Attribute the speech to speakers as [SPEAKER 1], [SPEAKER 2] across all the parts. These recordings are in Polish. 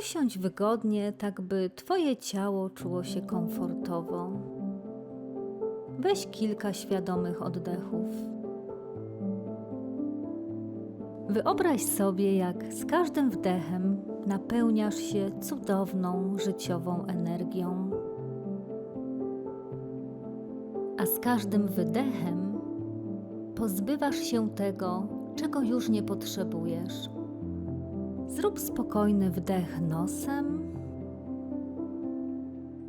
[SPEAKER 1] Usiądź wygodnie, tak by Twoje ciało czuło się komfortowo. Weź kilka świadomych oddechów. Wyobraź sobie, jak z każdym wdechem napełniasz się cudowną, życiową energią. A z każdym wydechem pozbywasz się tego, czego już nie potrzebujesz. Zrób spokojny wdech nosem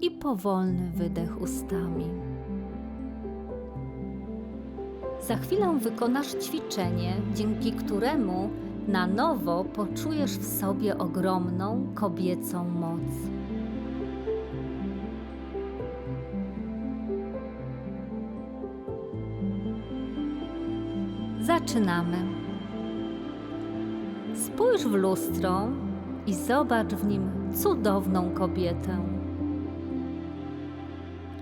[SPEAKER 1] i powolny wydech ustami. Za chwilę wykonasz ćwiczenie, dzięki któremu na nowo poczujesz w sobie ogromną kobiecą moc. Zaczynamy. Spójrz w lustro i zobacz w nim cudowną kobietę.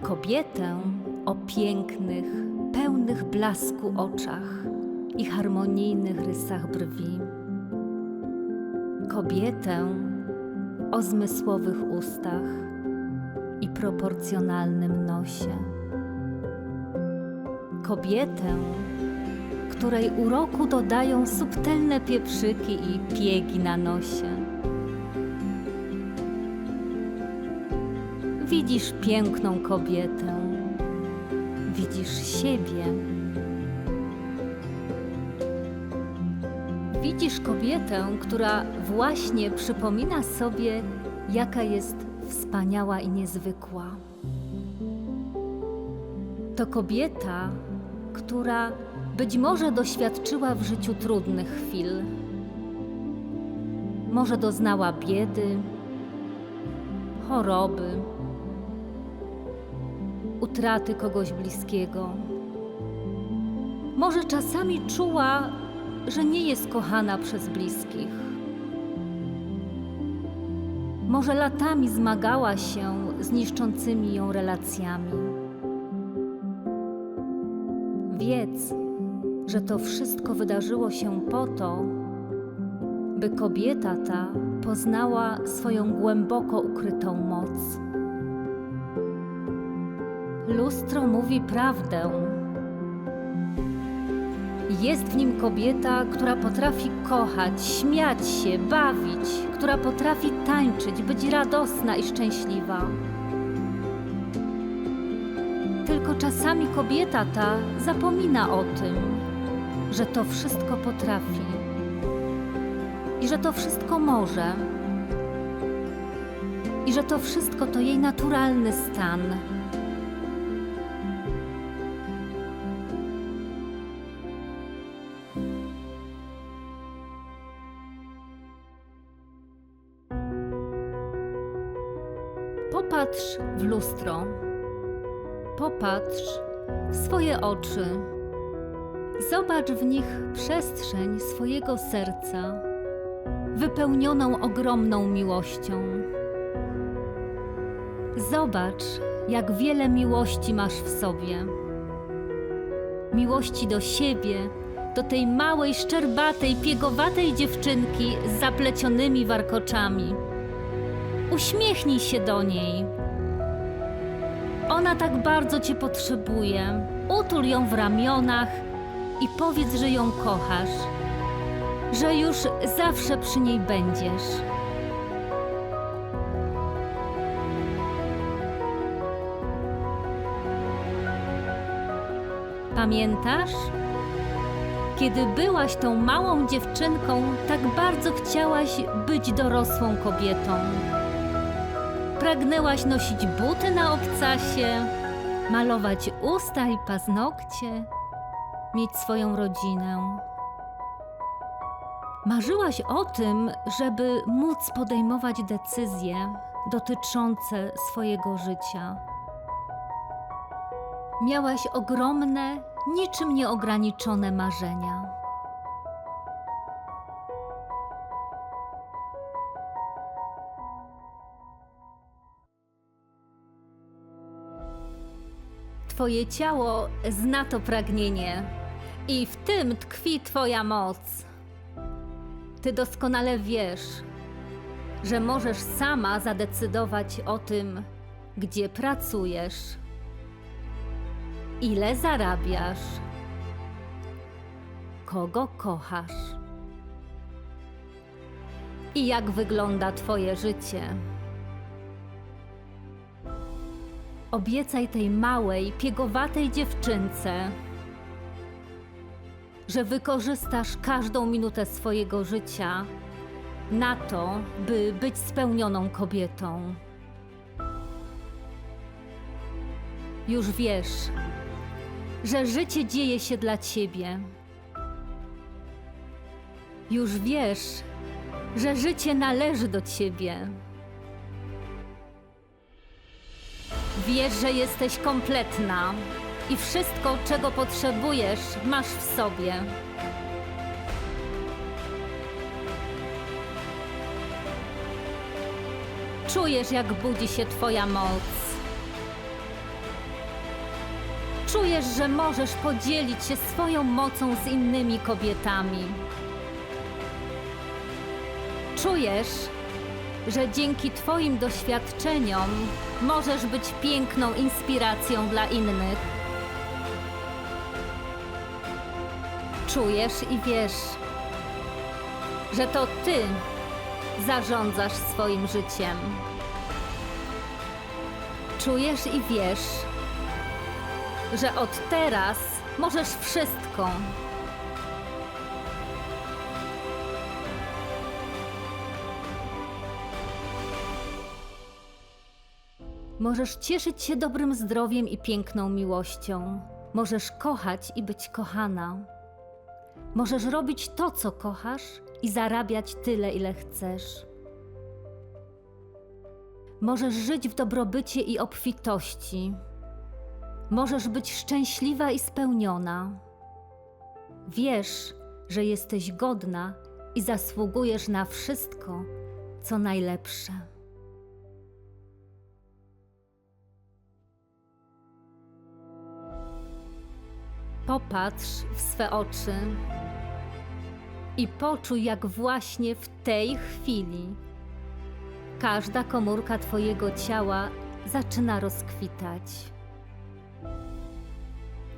[SPEAKER 1] Kobietę o pięknych, pełnych blasku oczach i harmonijnych rysach brwi. Kobietę o zmysłowych ustach i proporcjonalnym nosie. Kobietę, której uroku dodają subtelne pieprzyki i piegi na nosie. Widzisz piękną kobietę, widzisz siebie. Widzisz kobietę, która właśnie przypomina sobie, jaka jest wspaniała i niezwykła. To kobieta, która być może doświadczyła w życiu trudnych chwil. Może doznała biedy, choroby, utraty kogoś bliskiego. Może czasami czuła, że nie jest kochana przez bliskich. Może latami zmagała się z niszczącymi ją relacjami. Wiedz, że to wszystko wydarzyło się po to, by kobieta ta poznała swoją głęboko ukrytą moc. Lustro mówi prawdę. Jest w nim kobieta, która potrafi kochać, śmiać się, bawić, która potrafi tańczyć, być radosna i szczęśliwa. Tylko czasami kobieta ta zapomina o tym, że to wszystko potrafi i że to wszystko może i że to wszystko to jej naturalny stan. Popatrz w lustro. Popatrz w swoje oczy. Zobacz w nich przestrzeń swojego serca, wypełnioną ogromną miłością. Zobacz, jak wiele miłości masz w sobie. Miłości do siebie, do tej małej, szczerbatej, piegowatej dziewczynki z zaplecionymi warkoczami. Uśmiechnij się do niej. Ona tak bardzo cię potrzebuje. Utul ją w ramionach i powiedz, że ją kochasz, że już zawsze przy niej będziesz. Pamiętasz? Kiedy byłaś tą małą dziewczynką, tak bardzo chciałaś być dorosłą kobietą. Pragnęłaś nosić buty na obcasie, malować usta i paznokcie, mieć swoją rodzinę. Marzyłaś o tym, żeby móc podejmować decyzje dotyczące swojego życia. Miałaś ogromne, niczym nieograniczone marzenia. Twoje ciało zna to pragnienie i w tym tkwi Twoja moc. Ty doskonale wiesz, że możesz sama zadecydować o tym, gdzie pracujesz, ile zarabiasz, kogo kochasz i jak wygląda Twoje życie. Obiecaj tej małej, piegowatej dziewczynce, że wykorzystasz każdą minutę swojego życia na to, by być spełnioną kobietą. Już wiesz, że życie dzieje się dla ciebie. Już wiesz, że życie należy do ciebie. Wiesz, że jesteś kompletna i wszystko, czego potrzebujesz, masz w sobie. Czujesz, jak budzi się Twoja moc. Czujesz, że możesz podzielić się swoją mocą z innymi kobietami. Czujesz, że dzięki Twoim doświadczeniom możesz być piękną inspiracją dla innych. Czujesz i wiesz, że to Ty zarządzasz swoim życiem. Czujesz i wiesz, że od teraz możesz wszystko. Możesz cieszyć się dobrym zdrowiem i piękną miłością. Możesz kochać i być kochana. Możesz robić to, co kochasz i zarabiać tyle, ile chcesz. Możesz żyć w dobrobycie i obfitości. Możesz być szczęśliwa i spełniona. Wiesz, że jesteś godna i zasługujesz na wszystko, co najlepsze. Popatrz w swe oczy i poczuj, jak właśnie w tej chwili każda komórka Twojego ciała zaczyna rozkwitać,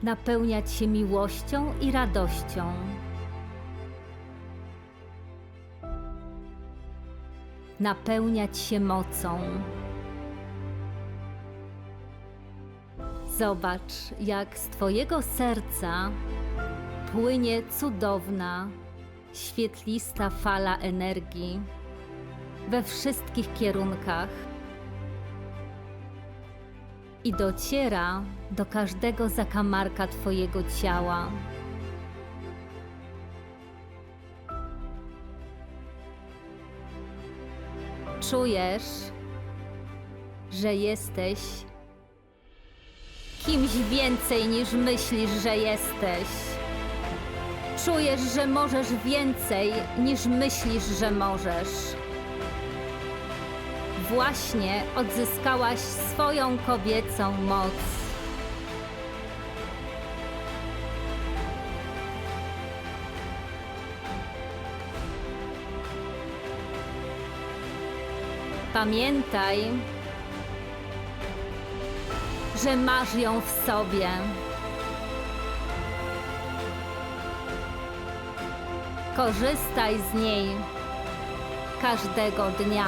[SPEAKER 1] napełniać się miłością i radością. Napełniać się mocą. Zobacz, jak z Twojego serca płynie cudowna, świetlista fala energii we wszystkich kierunkach i dociera do każdego zakamarka Twojego ciała. Czujesz, że jesteś kimś więcej niż myślisz, że jesteś. Czujesz, że możesz więcej niż myślisz, że możesz. Właśnie odzyskałaś swoją kobiecą moc. Pamiętaj, że masz ją w sobie. Korzystaj z niej każdego dnia.